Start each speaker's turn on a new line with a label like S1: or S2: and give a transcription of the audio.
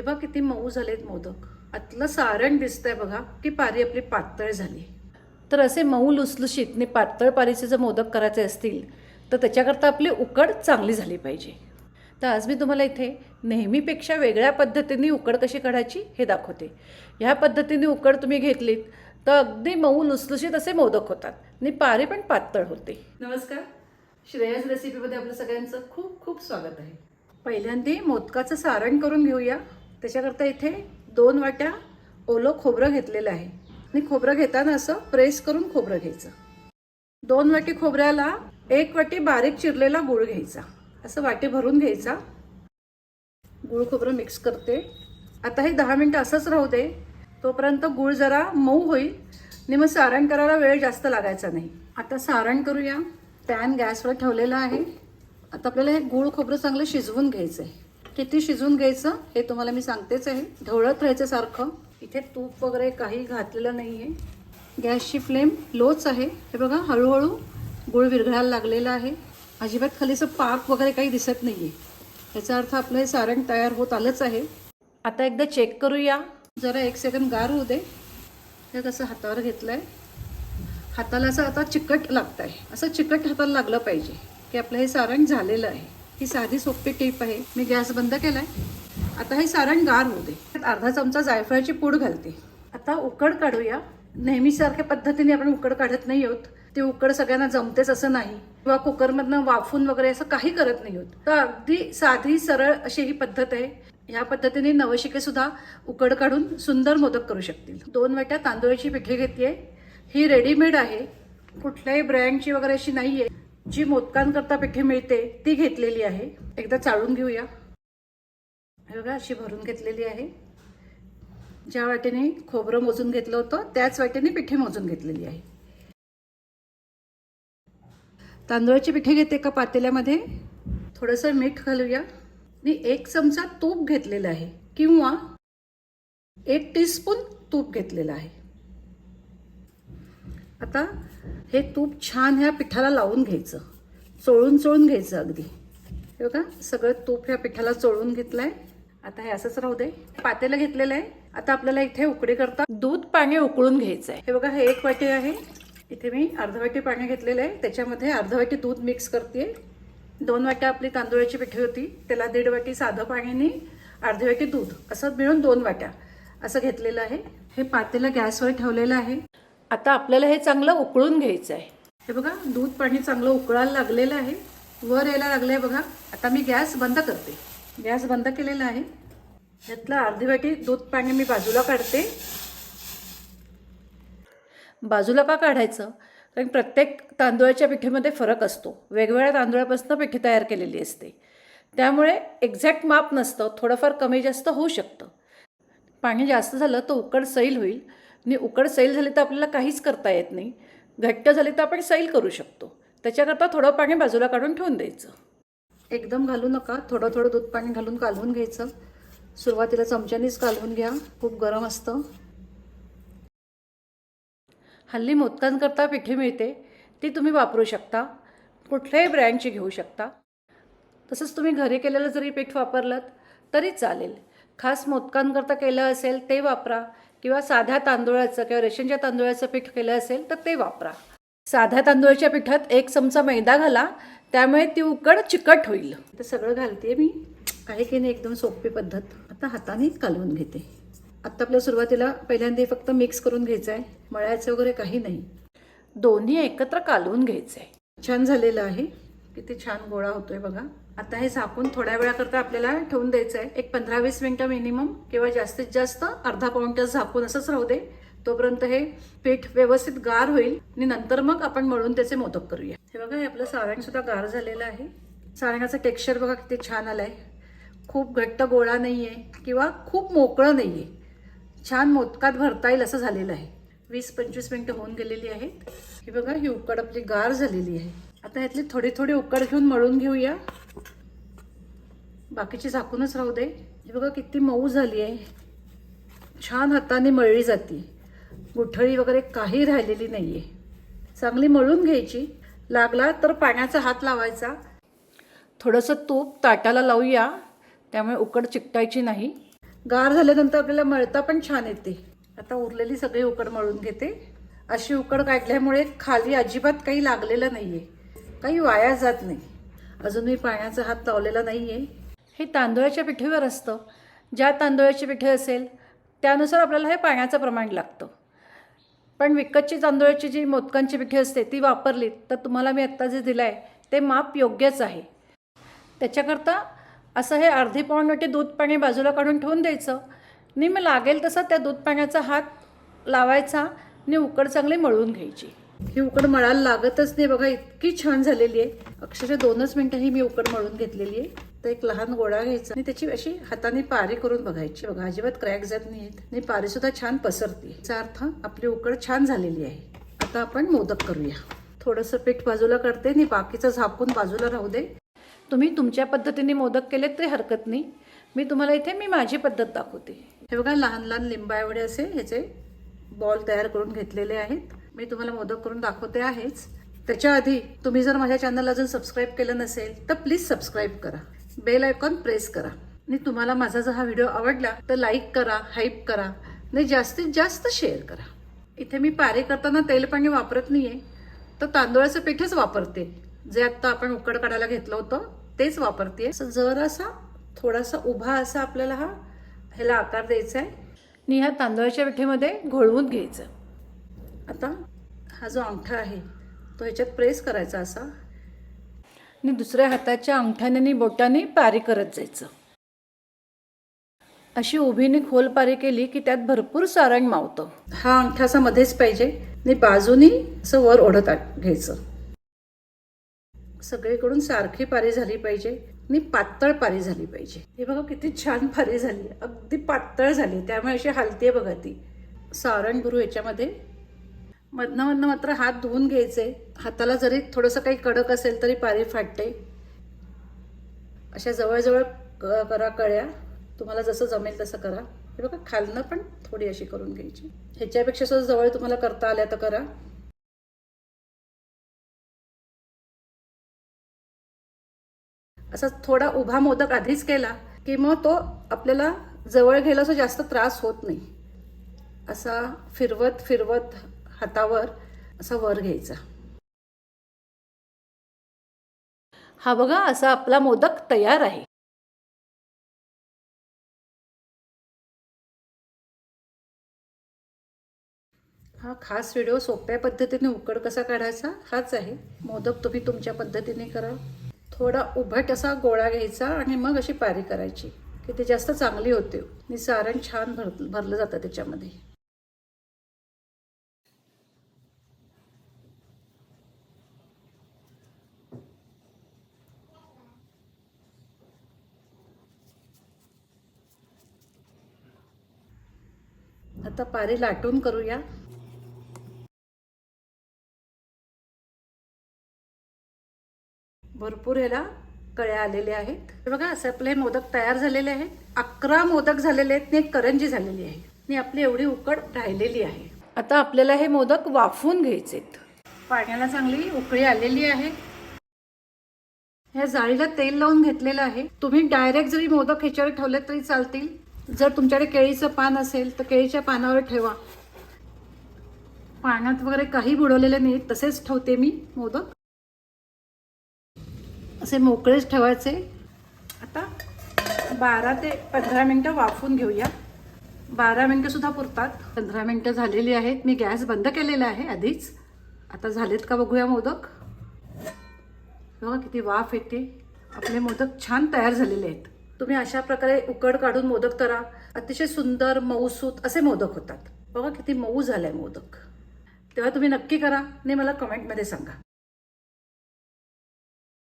S1: हे बघा किती मऊ झालेत मोदक. आतलं सारण दिसतंय बघा की पारी आपली पातळ झाली. तर असे मऊ लुसलुशीत आणि पातळ पारीचे जर मोदक करायचे असतील तर त्याच्याकरता आपली उकड चांगली झाली पाहिजे. तर आज मी तुम्हाला इथे नेहमीपेक्षा वेगळ्या पद्धतीने उकड कशी काढायची हे दाखवते. ह्या पद्धतीने उकड तुम्ही घेतलीत तर अगदी मऊ लुसलुशीत असे मोदक होतात आणि पारी पण पातळ होते. नमस्कार. श्रेयस रेसिपीमध्ये आपलं सगळ्यांचं खूप खूप स्वागत आहे. पहिल्यांदा मोदकाचं सारण करून घेऊया. त्याच्याकरता इथे दोन वाट्या ओलं खोबरं घेतलेलं आहे. आणि खोबरं घेताना असं प्रेस करून खोबरं घ्यायचं. दोन वाटी खोबऱ्याला एक वाटी बारीक चिरलेला गुळ घ्यायचा. असं वाटी भरून घ्यायचा. गुळ खोबरं मिक्स करते. आता हे दहा मिनटं असंच राहू दे. तोपर्यंत गुळ जरा मऊ होईल. आणि मग सारण करायला वेळ जास्त लागायचा नाही. आता सारण करूया. पॅन गॅसवर ठेवलेला आहे. आता आपल्याला हे गुळ खोबरं चांगलं शिजवून घ्यायचं आहे किती शिजवून घ्यायचं हे तुम्हाला मी सांगतेच आहे. ढवळत राहायचं सारखं. इथे तूप वगैरे काही घातलेलं नाही आहे गॅसची फ्लेम लोच आहे. हे बघा हळूहळू गुळ विरघळायला लागलेला आहे. अजिबात खालीचं पाक वगैरे काही दिसत नाही आहे याचा अर्थ आपलं हे सारण तयार होत आलंच आहे. आता एकदा चेक करूया. जरा एक सेकंद गार होऊ दे. हे कसं हातावर घेतलं आहे हाताला असं आता चिकट लागत आहे असं चिकट हाताला लागलं पाहिजे की आपलं हे सारण झालेलं आहे. ही साधी सोपी टीप आहे. मी गॅस बंद केलाय. आता हे सारण गार होऊ दे. अर्धा चमचा जायफळाची पूड घालते. आता उकड काढूया. नेहमीसारख्या पद्धतीने आपण उकड काढत नाही आहोत. ते उकड सगळ्यांना जमतेच असं नाही. किंवा कुकरमधनं वाफून वगैरे असं काही करत नाही आहोत. तर अगदी साधी सरळ अशी ही पद्धत आहे. या पद्धतीने नवशिके सुद्धा उकड काढून सुंदर मोदक करू शकतील. दोन वाट्या तांदूळाची पिठी आहे. ही रेडीमेड आहे. कुठल्याही ब्रँडची वगैरे अशी नाही आहे जी मोदकांकरता पिठे मिळते ती घेतलेली आहे. एकदा चाळून घेऊया. हे बघा अशी भरून घेतलेली आहे. ज्या वाटेने खोबरं मोजून घेतलं होतं त्याच वाटेने पिठे मोजून घेतलेली आहे. तांदूळाची पिठे घेते का पातेल्यामध्ये? थोडंसं मीठ घालूया. आणि एक चमचा तूप घेतलेलं आहे किंवा एक टीस्पून तूप घेतलेलं आहे. आता हे तूप छान ह्या पिठाला लावून घ्यायचं. चोळून चोळून घ्यायचं अगदी. हे बघा सगळं तूप ह्या पिठाला चोळून घेतलंय. आता हे असंच राहू दे. पातेलं घेतलेलं आहे. आता आपल्याला इथे उकडे करता दूध पाणी उकळून घ्यायचं आहे हे बघा हे एक वाटी आहे. इथे मी अर्ध वाटी पाणी घेतलेलं आहे. त्याच्यामध्ये अर्ध वाटी दूध मिक्स करते दोन वाट्या आपली तांदूळाची पिठी होती. त्याला दीड वाटी साधं पाण्याने अर्धी वाटी दूध असं मिळून दोन वाट्या असं घेतलेलं आहे. हे पातेलं गॅसवर ठेवलेलं आहे. आता आपल्याला हे चांगलं उकळून घ्यायचं आहे. हे बघा दूध पाणी चांगलं उकळायला लागलेलं आहे. वर यायला लागलंय बघा. आता मी गॅस बंद करते. गॅस बंद केलेला आहे. यातलं अर्धी वाटी दूध पाणी मी बाजूला काढते. बाजूला का काढायचं? कारण प्रत्येक तांदूळाच्या पिठीमध्ये फरक असतो. वेगवेगळ्या तांदूळापासून पिठी तयार केलेली असते. त्यामुळे एक्झॅक्ट माप नसतं. थोडंफार कमी जास्त होऊ शकतं. पाणी जास्त झालं तर उकड सैल होईल. आणि उकड सैल झाली तर आपल्याला काहीच करता येत नाही. घट्ट झाली तर आपण सैल करू शकतो. त्याच्याकरता थोडं पाणी बाजूला काढून ठेवून द्यायचं. एकदम घालू नका. थोडं थोडं दूध पाणी घालून कालवून घ्यायचं. सुरुवातीला चमच्यानीच कालवून घ्या. खूप गरम असतं. हल्ली मोदकांकरता पिठी मिळते. ती तुम्ही वापरू शकता. कुठल्याही ब्रँडची घेऊ शकता. तसंच तुम्ही घरी केलेलं जरी पीठ वापरलं तरी चालेल. खास मोदकांकरता केलं असेल ते वापरा. किंवा साध्या तांदूळाचं किंवा रेशनच्या तांदूळाचं पीठ केलं असेल तर ते वापरा. साध्या तांदूळाच्या पिठात एक चमचा मैदा घाला त्यामुळे ती उकड चिकट होईल. तर सगळं घालते मी. काही की नाही एकदम सोपी पद्धत. आता हाताने कालवून घेते. आत्ता आपल्या सुरुवातीला पहिल्यांदा फक्त मिक्स करून घ्यायचं आहे मळायचं वगैरे काही नाही. दोन्ही एकत्र कालवून घ्यायचं आहे छान झालेलं आहे. किती छान गोळा होतोय बघा. आता हे झाकून थोड्या वेळाकरता आपल्याला ठेवून द्यायचं आहे एक पंधरा वीस मिनटं मिनिमम किंवा जास्तीत जास्त अर्धा पाऊण तास झाकून असंच राहू दे. तोपर्यंत हे पीठ व्यवस्थित गार होईल आणि नंतर मग आपण मळून त्याचे मोदक करूया. हे बघा हे आपलं सारण सुद्धा गार झालेलं आहे. सारंगाचं टेक्स्चर बघा किती छान आलंय. खूप घट्ट गोळा नाही आहे किंवा खूप मोकळं नाही आहे छान मोदकात भरता येईल असं झालेलं आहे. वीस पंचवीस मिनटं होऊन गेलेली आहेत. ही बघा ही उकड आपली गार झालेली आहे. आता यातली थोडी थोडी उकड घेऊन मळून घेऊया. बाकीची झाकूनच राहू दे. ही बघा किती मऊ झाली आहे. छान हाताने मळली जाते. गुठळी वगैरे काही राहिलेली नाही आहे चांगली मळून घ्यायची. लागला तर पाण्याचा हात लावायचा. थोडंसं तूप ताटाला लावूया. त्यामुळे उकड चिकटायची नाही. गार झाल्यानंतर आपल्याला मळता पण छान येते. आता उरलेली सगळी उकड मळून घेते. अशी उकड काढल्यामुळे खाली अजिबात काही लागलेलं नाही आहे काही वाया जात नाही. अजून मी पाण्याचा हात लावलेला नाही आहे हे तांदळाच्या पिठीवर असतं. ज्या तांदळाची पिठी असेल त्यानुसार आपल्याला हे पाण्याचं प्रमाण लागतं. पण विकतची तांदूळाची जी मोदकांची पिठी असते ती वापरली तर तुम्हाला मी आत्ता जे दिलं आहे ते माप योग्यच आहे. त्याच्याकरता असं हे अर्धी पाऊण वाटी दूध पाणी बाजूला काढून ठेवून द्यायचं. नि मग लागेल तसा त्या दूध पाण्याचा हात लावायचा आणि उकड चांगली मळून घ्यायची. ही उकड मळायला लागतच नाही बघा इतकी छान झालेली आहे. अक्षरशः दोनच मिनटं ही मी उकड मळून घेतलेली आहे. तर एक लहान गोळा घ्यायचा. आणि त्याची अशी हाताने पारी करून बघायची. बघा अजिबात क्रॅक जात नाहीत आणि पारी सुद्धा छान पसरते. याचा अर्थ आपली उकड छान झालेली आहे. आता आपण मोदक करूया. थोडंसं पीठ बाजूला करते आणि बाकीचं झाकून बाजूला राहू दे. तुम्ही तुमच्या पद्धतीने मोदक केले तरी हरकत नाही. मी तुम्हाला इथे मी माझी पद्धत दाखवते. हे बघा लहान लहान लिंबा एवढे असे ह्याचे बॉल तयार करून घेतलेले आहेत. मी तुम्हाला मोदक करून दाखवते आहेच. त्याच्या आधी तुम्ही जर माझ्या चॅनलला अजून सबस्क्राईब केलं नसेल तर प्लीज सबस्क्राईब करा. बेल आयकॉन प्रेस करा. आणि तुम्हाला माझा जर हा व्हिडिओ आवडला तर लाईक करा हाईप करा आणि जास्तीत जास्त शेअर करा. इथे मी पारे करताना तेल पाणी वापरत आहे तर तांदूळाचं पीठच वापरते. जे आत्ता आपण उकड काढायला घेतलं होतं तेच वापरते. असं जरासा थोडासा उभा असा आपल्याला हा ह्याला आकार द्यायचा आहे. आणि ह्या तांदळाच्या पिठेमध्ये घोळवून घ्यायचं. आता हा जो अंगठा आहे तो ह्याच्यात प्रेस करायचा असा. आणि दुसऱ्या हाताच्या अंगठ्याने आणि बोटाने पारी करत जायचं. अशी उभीने खोल पारी केली की त्यात भरपूर सारंग मावतं. हा अंगठा असा मध्येच पाहिजे. आणि बाजूनी असं वर ओढत घ्यायचं. सगळीकडून सारखी पारी झाली पाहिजे आणि पातळ पारी झाली पाहिजे. हे बघा किती छान पारी झाली. अगदी पातळ झाली. त्यामुळे अशी हलतीये बघा ती. सारंग गुरु याच्यामध्ये. मधनं मधनं मात्र हात धुवून घ्यायचे. हाताला जरी थोडंसं काही कडक असेल तरी पारी फाटते. अशा जवळजवळ क- करा कळ्या. तुम्हाला जसं जमेल तसं करा. हे बघा खालनं पण थोडी अशी करून घ्यायची. ह्याच्यापेक्षा सुद्धा जवळ तुम्हाला करता आल्या तर करा. असा थोडा उभा मोदक आधीच केला की मग तो आपल्याला जवळ घ्यायला असं जास्त त्रास होत नाही. असा फिरवत फिरवत हातावर असा वर घ्यायचा. हा बघा असा आपला मोदक तयार आहे. हा खास व्हिडिओ सोप्या पद्धतीने उकड कसा काढायचा हाच आहे. मोदक तुम्ही तुमच्या पद्धतीने करा. थोडा उभट असा गोळा घ्यायचा आणि मग अशी पारी करायची की ते जास्त चांगली होते आणि सारण छान भर भरलं जातं त्याच्यामध्ये. आता पारी लाटून करूया. भरपूर ह्याला कळ्या आलेल्या आहेत. बघा असे आपले मोदक तयार झालेले आहेत. अकरा मोदक झालेले आहेत आणि एक करंजी झालेली आहे. आणि आपली एवढी उकड राहिलेली आहे. आता आपल्याला हे मोदक वाफवून घ्यायचेत. पाण्याला चांगली उकळी आलेली आहे. ह्या जाळीला तेल लावून घेतलेलं आहे. तुम्ही डायरेक्ट जरी मोदक ह्याच्यावर ठेवले तरी चालतील. जर तुमच्याकडे केळीचं पान असेल तर केळीच्या पानावर ठेवा. पाण्यात वगैरे काही बुडवलेले नाही तसेच ठेवते मी मोदक. असे मोकळेच ठेवायचे. आता बारा ते पंधरा मिनटं वाफून घेऊया. बारा मिनटंसुद्धा पुरतात. पंधरा मिनटं झालेली आहेत. मी गॅस बंद केलेला आहे आधीच. आता झालेत का बघूया मोदक. बघा किती वाफ येते. आपले मोदक छान तयार झालेले आहेत. तुम्ही अशा प्रकारे उकड काढून मोदक करा अतिशय सुंदर मऊसूत असे मोदक होतात. बघा किती मऊ झालाय मोदक. तेव्हा तुम्ही नक्की करा आणि मला कमेंटमध्ये सांगा.